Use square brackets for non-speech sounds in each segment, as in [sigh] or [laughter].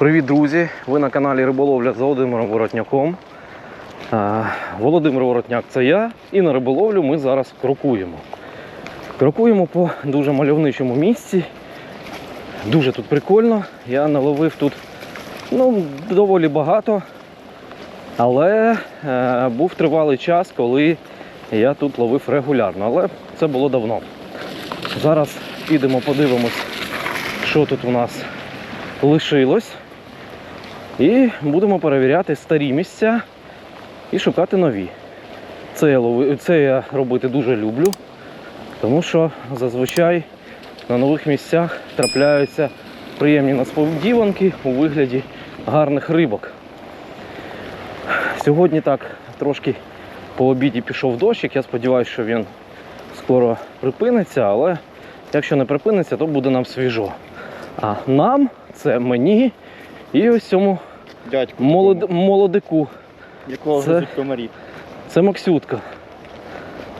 Привіт, друзі! Ви на каналі Риболовля з Володимиром Воротняком. Володимир Воротняк це я, і на риболовлю ми зараз крокуємо. Крокуємо по дуже мальовничому місці. Дуже тут прикольно. Я наловив тут ну, доволі багато. Але е, був тривалий час, коли я тут ловив регулярно. Але це було давно. Зараз підемо подивимось, що тут у нас лишилось. І будемо перевіряти старі місця і шукати нові. Це я, лови... це я робити дуже люблю, тому що зазвичай на нових місцях трапляються приємні несподіванки у вигляді гарних рибок. Сьогодні так трошки по обіді пішов дощик. Я сподіваюся, що він скоро припиниться, але якщо не припиниться, то буде нам свіжо. А нам, це мені і ось цьому Дядьку, молод... молодику. якого Це- гризуть комарі. Це Максютка.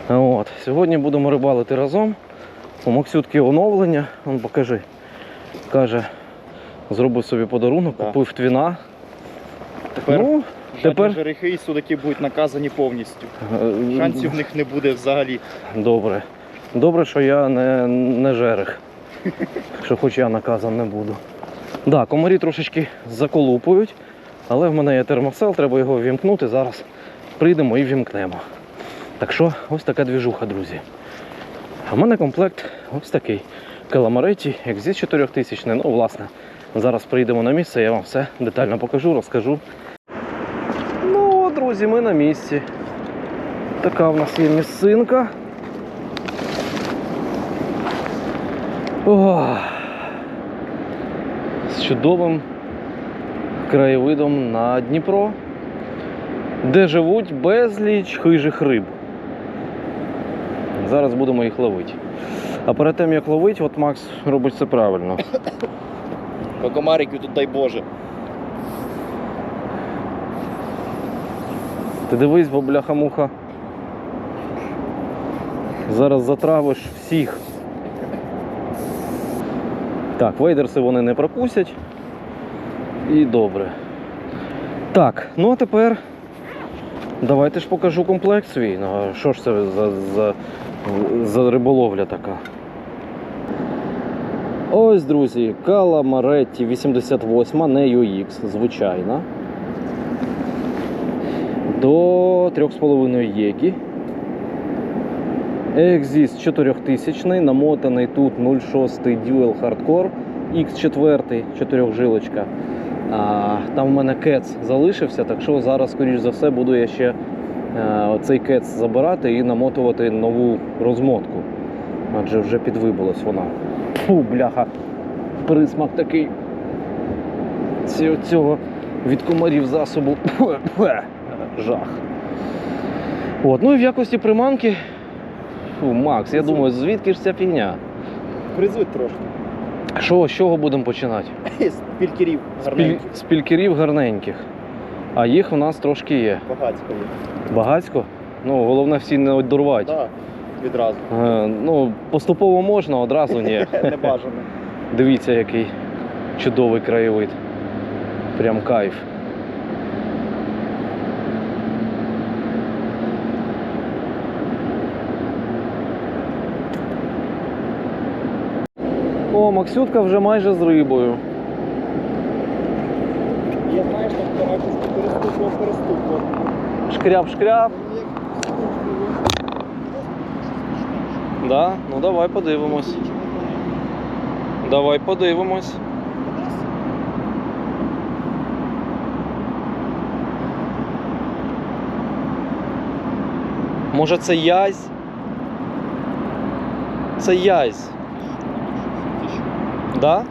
От. Сьогодні будемо рибалити разом. У Максютки оновлення. Он покажи. Каже, зробив собі подарунок, Да. купив твіна. Тепер ну, тепер... жерехи і судаки будуть наказані повністю. е, Шансів в них не буде взагалі. Добре. Добре, що я не, не жерех. [laughs] Що хоч я наказан не буду. Да, комарі трошечки заколупують, але в мене є термосел, треба його вімкнути. Зараз прийдемо і вімкнемо. Так що ось така двіжуха, друзі. А в мене комплект ось такий. Каламареті, Exit 4000. Ну, власне, зараз прийдемо на місце, я вам все детально покажу, розкажу. Ну, друзі, ми на місці. Така в нас є місцинка. Ох. З чудовим краєвидом на Дніпро, де живуть безліч хижих риб. Зараз будемо їх ловити. А перед тим як ловити, от Макс робить це правильно. По комариків тут дай Боже. Ти дивись, бо бляха-муха. Зараз затравиш всіх. Так, вейдерси вони не пропустять. І добре. Так, ну а тепер давайте ж покажу комплект свій. Ну, що ж це за, за, за риболовля така? Ось, друзі, Каламаретті 88, не UX, звичайна до 3,5 єгі. Exist 4000, намотаний тут 0,6 Dual Hardcore, X4 4 А, там в мене кец залишився, так що зараз, скоріш за все, буду я ще е, цей кец забирати і намотувати нову розмотку. Адже вже підвибилась вона. Фу, бляха. Присмак такий цього від комарів засобу. Жах. От, ну і в якості приманки. Фу, Макс, я думаю, звідки ж ця фігня? Гризуть трошки. Що, з чого будемо починати? З пількерів гарненьких. з пількерів гарненьких. А їх у нас трошки є. Багацько є. Багацько. Ну, головне всі не одурвати. Так, відразу. Е, ну, поступово можна, одразу ні. [laughs] Не бажано. Дивіться, який чудовий краєвид. Прям кайф. О, Максютка вже майже з рибою. Я знаєш, там стараюся переступував, переступував. Шкряп-шкряп. Да? Ну давай подивимось. Давай подивимось. Може це язь? Це язь. Да?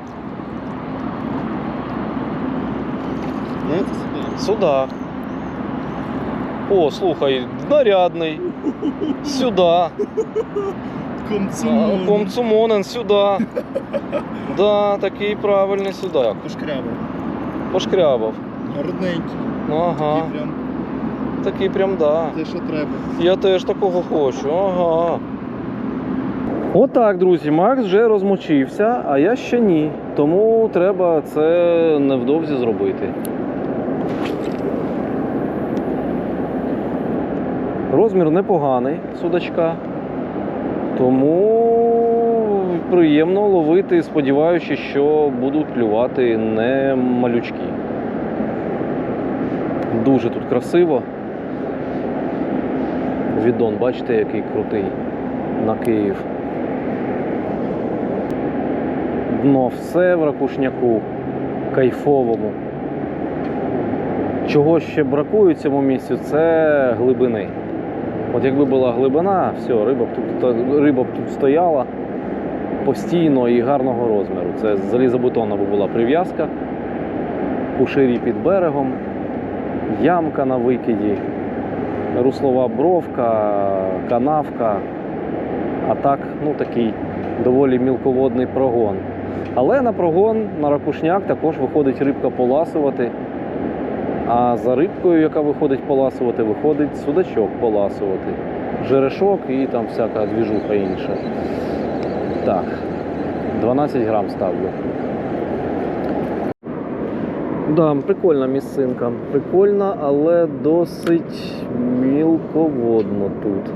Сюда. О, слухай, нарядний. Сюда. А, Комцумонен сюди. Да, такий правильний сюди. Пошкрябав. Пошкрябав. Гарненький. Ага. Такий прям Такий прям да. те, що треба. Я теж такого хочу. Ага. Отак, друзі, Макс вже розмочився, а я ще ні. Тому треба це невдовзі зробити. Розмір непоганий судачка. Тому приємно ловити, сподіваючись, що будуть клювати не малючки. Дуже тут красиво. Відон, бачите, який крутий на Київ. Дно все в ракушняку кайфовому. Чого ще бракує цьому місцю, це глибини. От якби була глибина, все, риба б тут, риба б тут стояла постійно і гарного розміру. Це залізобетонна була прив'язка, куширі під берегом, ямка на викиді, руслова бровка, канавка. А так, ну такий доволі мілководний прогон. Але на прогон, на ракушняк також виходить рибка поласувати. А за рибкою, яка виходить поласувати, виходить судачок поласувати. Жерешок і там всяка двіжуха інша. Так, 12 грам ставлю. Да, прикольна місцинка. Прикольна, але досить мілководно тут.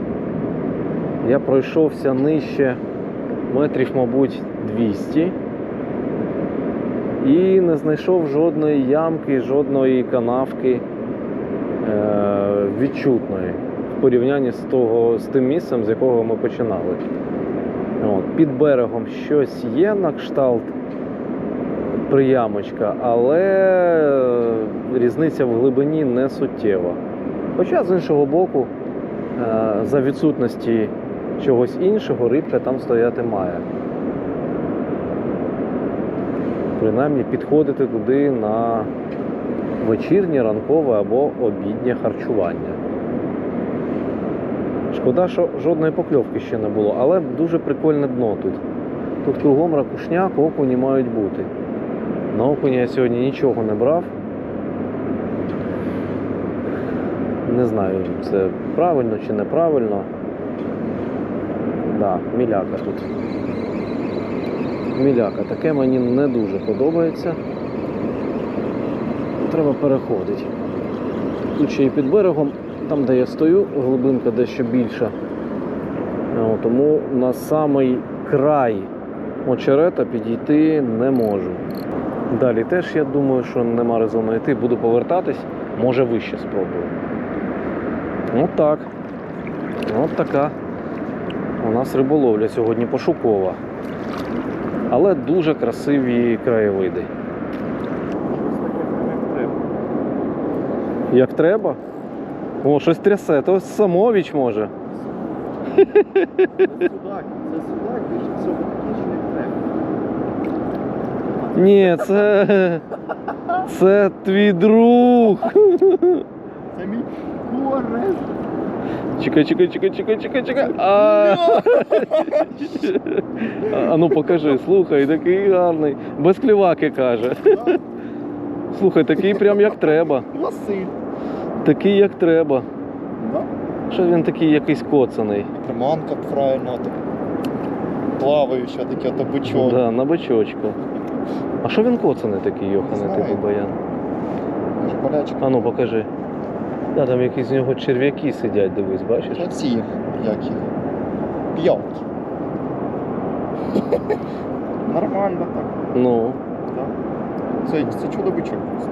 Я пройшовся нижче метрів, мабуть, 200 і не знайшов жодної ямки, жодної канавки е- відчутної в порівнянні з, того, з тим місцем, з якого ми починали. От, під берегом щось є на кшталт приямочка, але е, різниця в глибині не суттєва. Хоча з іншого боку, е, за відсутності чогось іншого, рибка там стояти має. Принаймні підходити туди на вечірнє, ранкове або обіднє харчування. Шкода, що жодної покльовки ще не було, але дуже прикольне дно тут. Тут кругом ракушняк, окуні мають бути. На окуні я сьогодні нічого не брав. Не знаю, це правильно чи неправильно. Да, міляка тут. Міляка, таке мені не дуже подобається. Треба переходити. Тут ще і під берегом, там де я стою, глибинка дещо більша. Тому на самий край очерета підійти не можу. Далі теж я думаю, що нема резону йти, буду повертатись, може вище спробую. От так. От така. У нас риболовля сьогодні пошукова. Але дуже красиві краєвиди. Як треба? О, щось трясе, то самовіч може. Це судак, це судак, більше такий, що треба. Ні, це. Це твій друг. Це мій корес. Чекай, чекай, чекай, чекай, чекай, чекай. А, [laughs] а ну покажи, слухай, такий гарний. Без кліваки каже. Слухай, такий прям як треба. Василь. Такий як треба. Що він такий якийсь коцаний. Приманка правильно, так. Плаваюча, таке то бичок. Да, на бочочку. А що він коцаний такий, знаю. типу баян? Може, болячка. А ну покажи. Да, там якісь з нього черв'яки сидять, дивись, бачиш? Оці, як їх. П'явки. [laughs] Нормально так. Ну. Да. Це, це чудо бичок просто.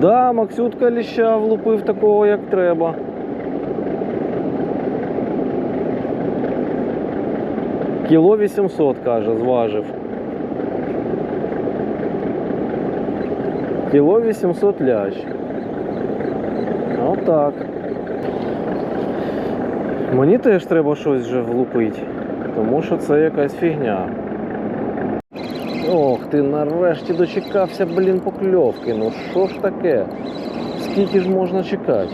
Да, Максютка ліща влупив такого, як треба. Кіло 800, каже, зважив. Кіло 800 лящ. Отак. Мені теж треба щось вже влупити, тому що це якась фігня. Ох ти, нарешті дочекався, блін, покльовки. Ну що ж таке? Скільки ж можна чекати?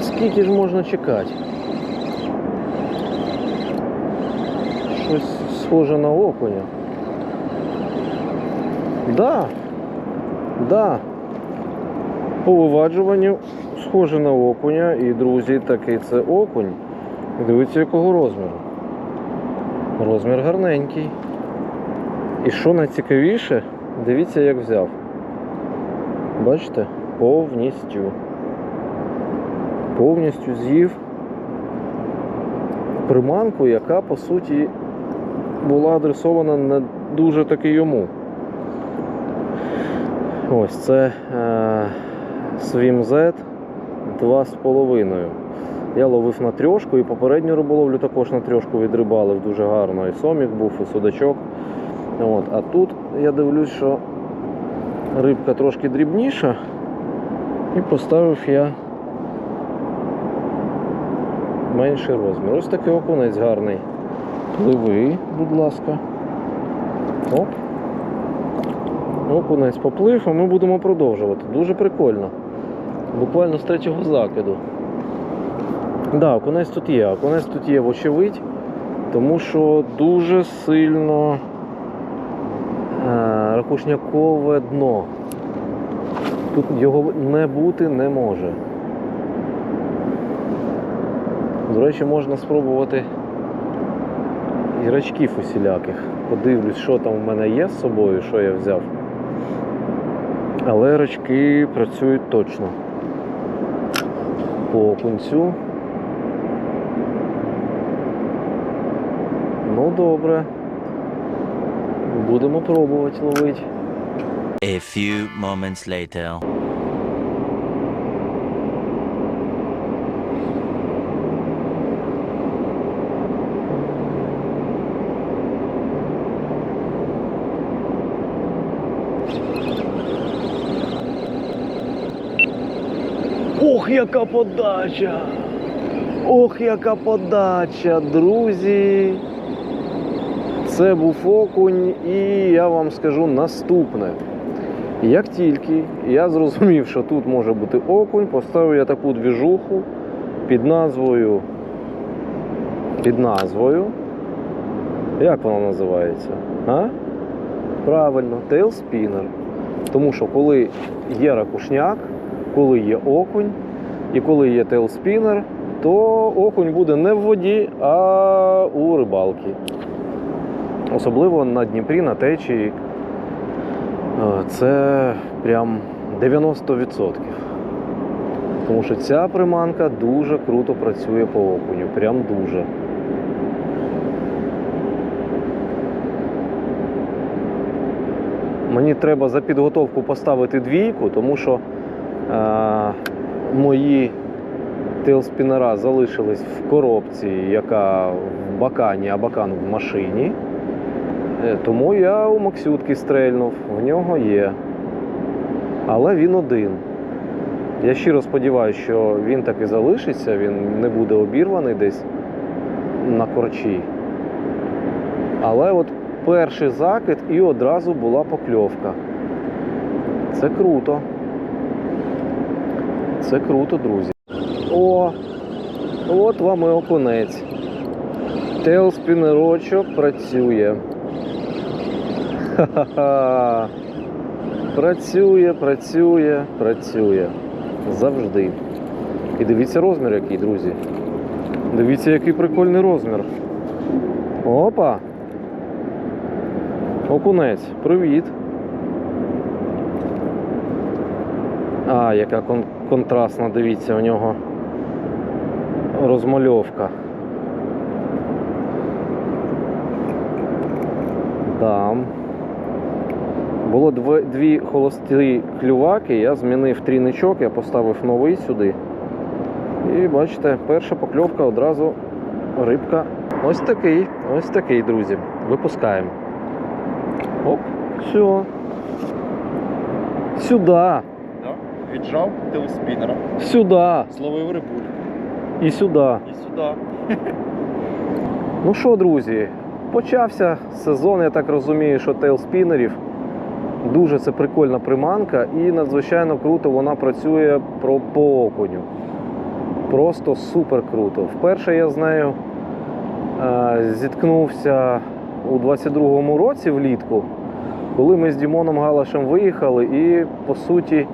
Скільки ж можна чекати? Щось схоже на окуня. Да. Да. По виваджуванню схоже на окуня, і друзі, такий це окунь. Дивіться, якого розміру. Розмір гарненький. І що найцікавіше, дивіться, як взяв. Бачите? Повністю. Повністю з'їв приманку, яка по суті була адресована не дуже таки йому. Ось це е, Swim Z 2,5. Я ловив на трьошку і попередню риболовлю також на трьошку відрибалив дуже гарно. І сомік був, і судачок. От. А тут я дивлюсь, що рибка трошки дрібніша. І поставив я менший розмір. Ось такий окунець гарний. Пливи, будь ласка. Оп. Окунець поплив, а ми будемо продовжувати. Дуже прикольно. Буквально з третього закиду. Так, да, окунець тут є. Окунець тут є, вочевидь, тому що дуже сильно е, ракушнякове дно. Тут його не бути не може. До речі, можна спробувати і рачків усіляких. Подивлюсь, що там в мене є з собою, що я взяв. Але рачки працюють точно. По окунцю. Ну добре. Будемо пробувати ловити. A few moments later. Ох, яка подача! Ох, яка подача, друзі! Це був окунь, і я вам скажу наступне. Як тільки я зрозумів, що тут може бути окунь, поставив я таку двіжуху під назвою. Під назвою. Як вона називається? А? Правильно, тейлспінер. Тому що коли є ракушняк, коли є окунь і коли є тейлспінер, то окунь буде не в воді, а у рибалки. Особливо на Дніпрі, на течії. Е, Це прям 90%. Тому що ця приманка дуже круто працює по окуню. Прям дуже. Мені треба за підготовку поставити двійку, тому що е, мої тейлспінера залишились в коробці, яка в бакані, а бакан в машині. Е, Тому я у Максютки стрельнув, в нього є. Але він один. Я щиро сподіваюся, що він так і залишиться, він не буде обірваний десь на корчі. Але от перший закид і одразу була покльовка. Це круто. Це круто, друзі. О, от вам і окунець. Тейлспінерочок працює. Ха-ха-ха. Працює, працює, працює. Завжди. І дивіться розмір який, друзі. Дивіться, який прикольний розмір. Опа. Окунець, привіт. А, яка кон- контрастна, дивіться, у нього розмальовка. Там. Було дв- дві холості клюваки, я змінив трійничок, я поставив новий сюди. І бачите, перша покльовка одразу рибка. Ось такий, ось такий, друзі. Випускаємо. Оп, все. Сюди, Да? Віджав телеспінера, сюди зловив рибуль. і сюди. І [laughs] сюди. Ну що, друзі, почався сезон, я так розумію, що тейлспінерів. Дуже це прикольна приманка і надзвичайно круто вона працює про по окуню. Просто супер круто. Вперше я з нею е, зіткнувся у 22-му році влітку, коли ми з Дімоном Галашем виїхали і, по суті,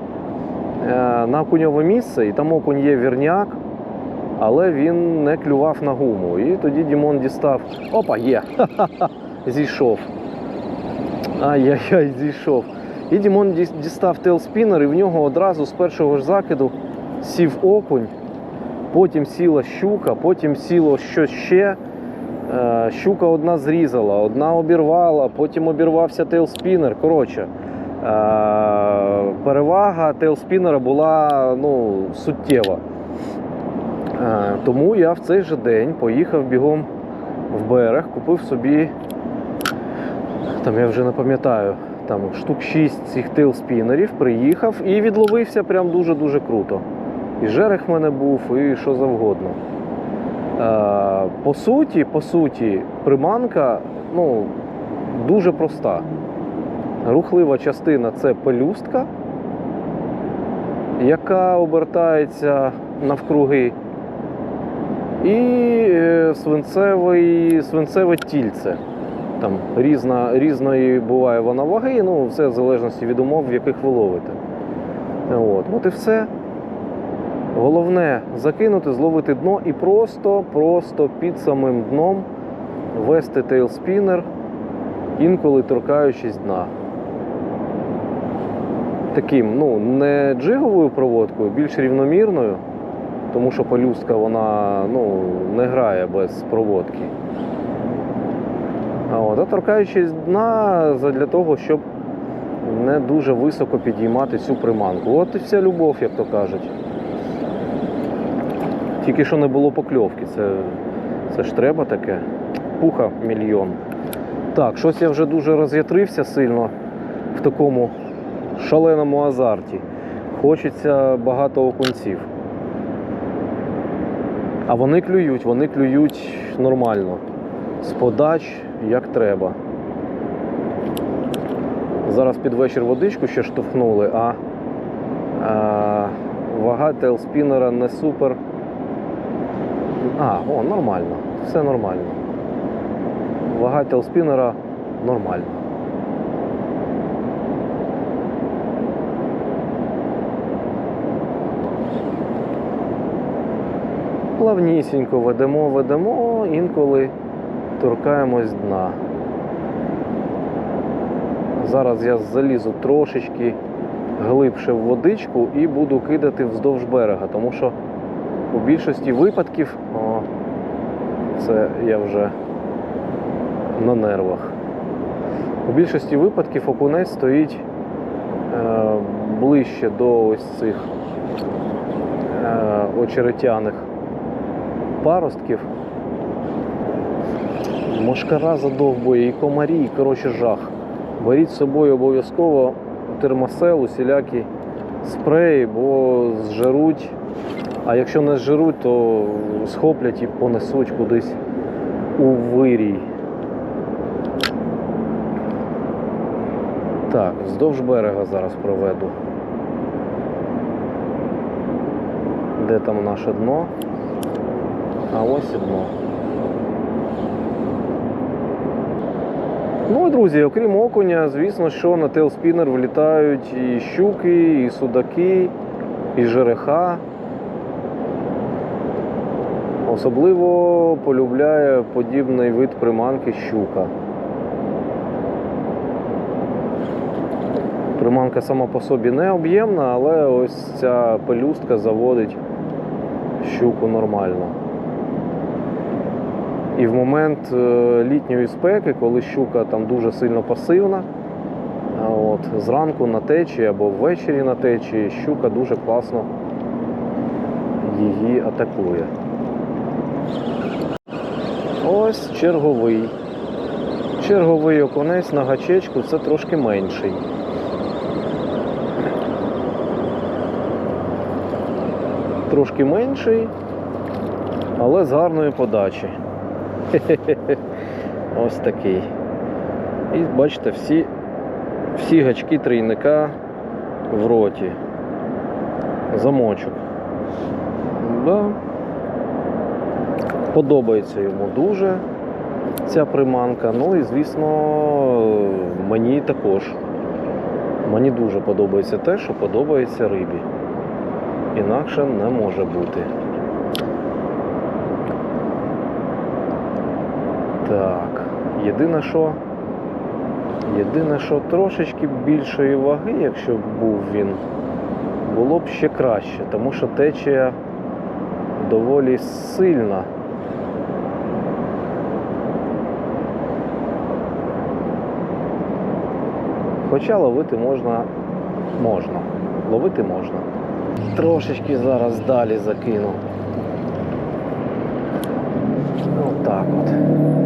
на окуньове місце, і там окунь є вірняк, але він не клював на гуму. І тоді Дімон дістав. Опа, є! [laughs] Зійшов. Ай-яй-яй, зійшов. І Дімон дістав тейлспінер, і в нього одразу з першого ж закиду сів окунь, потім сіла щука, потім сіло щось ще. Е, Щука одна зрізала, одна обірвала, потім обірвався тейлспінер. Коротше, е, перевага тейлспінера була ну, суттєва. Е, Тому я в цей же день поїхав бігом в берег, купив собі, там я вже не пам'ятаю, там штук 6 цих тейлспінерів, приїхав і відловився прям дуже-дуже круто. І жерех в мене був, і що завгодно. Е, По суті, по суті, приманка ну, дуже проста. Рухлива частина це пелюстка, яка обертається навкруги, і е, свинцевий, свинцеве тільце. Там різна, різної буває вона ваги, ну все в залежності від умов, в яких ви ловите. От, от і все. Головне закинути, зловити дно і просто, просто під самим дном вести тейлспінер, інколи торкаючись дна. Таким, ну, не джиговою проводкою, більш рівномірною, тому що пелюстка вона ну, не грає без проводки. А, от, а торкаючись дна для того, щоб не дуже високо підіймати цю приманку. От і вся любов, як то кажуть. Тільки що не було покльовки, це, це ж треба таке. Пуха мільйон. Так, щось я вже дуже роз'ятрився сильно в такому шаленому азарті. Хочеться багато окунців. А вони клюють, вони клюють нормально. З подач як треба. Зараз під вечір водичку ще штовхнули, а, а вага тейлспінера не супер. А, о, нормально. Все нормально. Вага тейлспінера нормальна. Плавнісінько ведемо, ведемо, інколи торкаємось дна. Зараз я залізу трошечки глибше в водичку і буду кидати вздовж берега, тому що у більшості випадків о, це я вже на нервах. У більшості випадків окунець стоїть е, ближче до ось цих е, очеретяних паростків. Мошкара задовбує, і комарі, і коротше жах. Беріть з собою обов'язково термосел, усілякі спреї, бо зжеруть. А якщо не зжеруть, то схоплять і понесуть кудись у вирій. Так, вздовж берега зараз проведу. Де там наше дно? А ось і дно. Ну і друзі, окрім окуня, звісно, що на тейлспінер влітають і щуки, і судаки, і жереха. Особливо полюбляє подібний вид приманки щука. Приманка сама по собі не об'ємна, але ось ця пелюстка заводить щуку нормально. І в момент е, літньої спеки, коли щука там дуже сильно пасивна, от, зранку на течії або ввечері на течії, щука дуже класно її атакує. Ось черговий. Черговий окунець на гачечку це трошки менший. Трошки менший, але з гарної подачі. [laughs] Ось такий. І бачите, всі, всі гачки трійника в роті. Замочок. Да. Подобається йому дуже ця приманка. Ну і звісно, мені також. Мені дуже подобається те, що подобається рибі. Інакше не може бути. Так, єдине що. Єдине, що трошечки більшої ваги, якщо б був він, було б ще краще, тому що течія доволі сильна. Хоча ловити можна, можна. Ловити можна. Трошечки зараз далі закину. Отак от.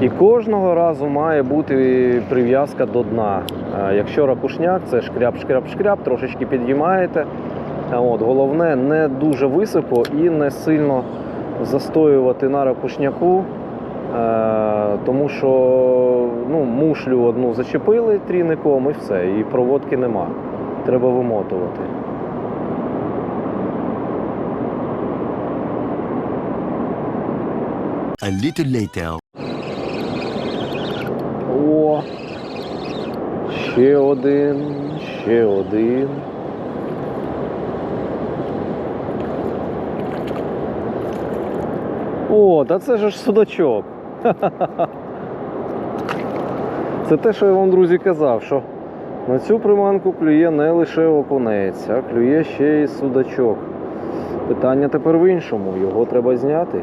І кожного разу має бути прив'язка до дна. Е, Якщо ракушняк, це шкряп-шкряп-шкряп, трошечки підіймаєте. А От, головне не дуже високо і не сильно застоювати на ракушняку, е, тому що ну, мушлю одну зачепили трійником і все, і проводки нема. Треба вимотувати. A little later. О, ще один, ще один. О, та це ж судачок. [laughs] Це те, що я вам, друзі, казав, що на цю приманку клює не лише окунець, а клює ще й судачок. Питання тепер в іншому. Його треба зняти.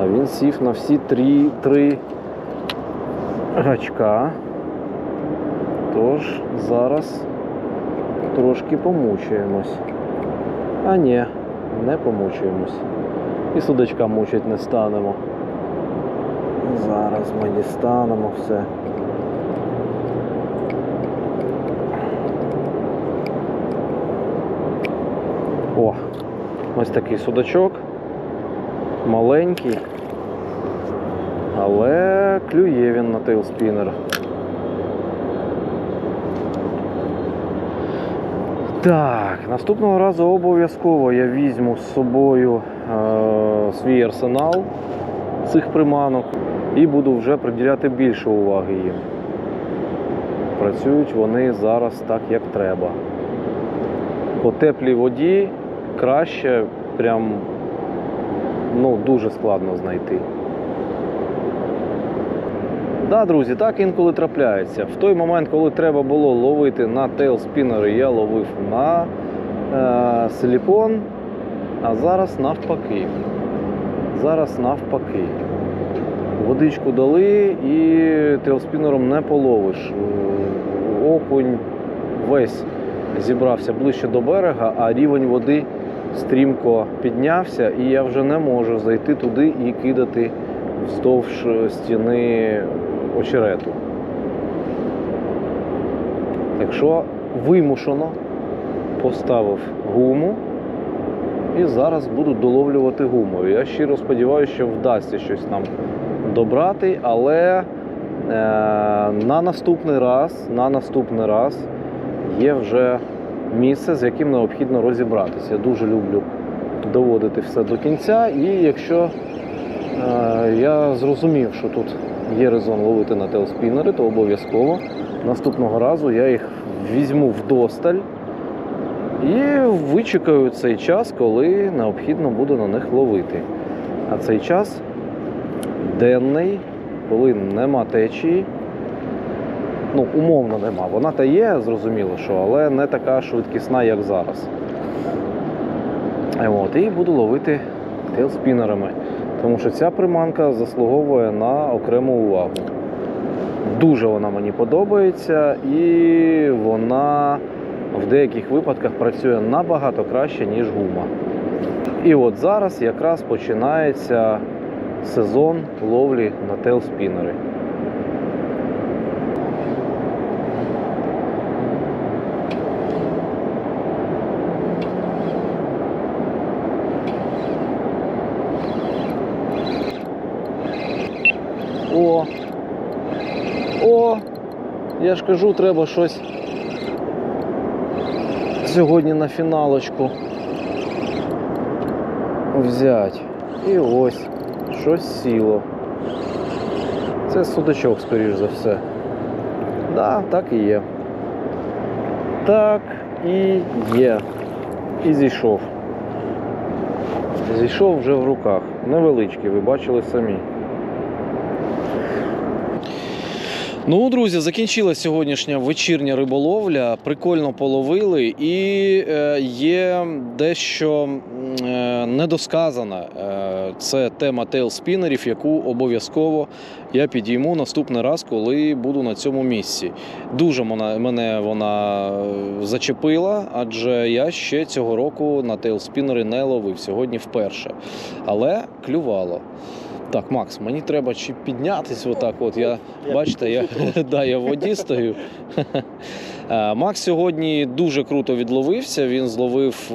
А він сів на всі три, три гачка. Тож зараз трошки помучаємось. А ні, не помучаємось. І судачка мучить не станемо. Зараз ми дістанемо все. О, ось такий судачок. Маленький. Але клює він на тейлспінер. Так, наступного разу обов'язково я візьму з собою е, свій арсенал цих приманок і буду вже приділяти більше уваги їм. Працюють вони зараз так, як треба. По теплій воді краще, прям ну, дуже складно знайти. Да, друзі, так інколи трапляється. В той момент, коли треба було ловити на тейлспінери, я ловив на е, силікон, а зараз навпаки. Зараз навпаки. Водичку дали і тейлспінером не половиш. Е, Окунь весь зібрався ближче до берега, а рівень води стрімко піднявся, і я вже не можу зайти туди і кидати вздовж стіни очерету. Так вимушено поставив гуму і зараз буду доловлювати гумою. Я щиро сподіваюся, що вдасться щось нам добрати, але е, на наступний раз, на наступний раз є вже місце, з яким необхідно розібратися. Я дуже люблю доводити все до кінця, і якщо Е, Я зрозумів, що тут є резон ловити на телспінери, то обов'язково наступного разу я їх візьму вдосталь і вичекаю цей час, коли необхідно буде на них ловити. А цей час денний, коли нема течії. Ну, умовно нема. Вона та є, зрозуміло, що, але не така швидкісна, як зараз. От, і буду ловити тейлспінерами. Тому що ця приманка заслуговує на окрему увагу. Дуже вона мені подобається, і вона в деяких випадках працює набагато краще, ніж гума. І от зараз якраз починається сезон ловлі на тейлспінери. О! О! Я ж кажу, треба щось сьогодні на фіналочку взяти. І ось, щось сіло. Це судачок, скоріш за все. Да, так і є. Так, і є. І зійшов. Зійшов вже в руках. Невеличкий, ви бачили самі. Ну, друзі, закінчилася сьогоднішня вечірня риболовля. Прикольно половили, і е, є дещо е, недосказане. Е, це тема тейлспінерів, яку обов'язково я підійму наступний раз, коли буду на цьому місці. Дуже мене, вона е, зачепила, адже я ще цього року на тейлспінери не ловив сьогодні вперше. Але клювало. Так, Макс, мені треба чи піднятись отак. От я бачите, я, да, я в воді стою. Е, Макс сьогодні дуже круто відловився. Він зловив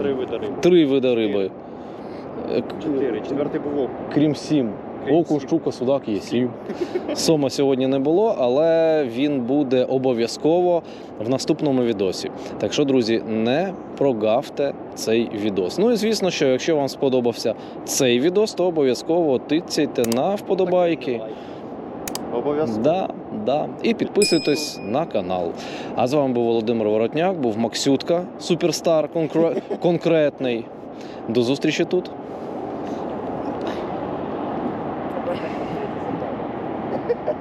Три види риби. три види риби. Чотири. Четвертий був окунь. Крім сім. Окунь, щука, судак є сім. Сома сьогодні не було, але він буде обов'язково в наступному відосі. Так що, друзі, не прогавте цей відос. Ну і звісно, що якщо вам сподобався цей відос, то обов'язково тицяйте на вподобайки. Обов'язково. Да, да. І підписуйтесь на канал. А з вами був Володимир Воротняк, був Максютка, суперстар конкре- [laughs] конкретний. До зустрічі тут.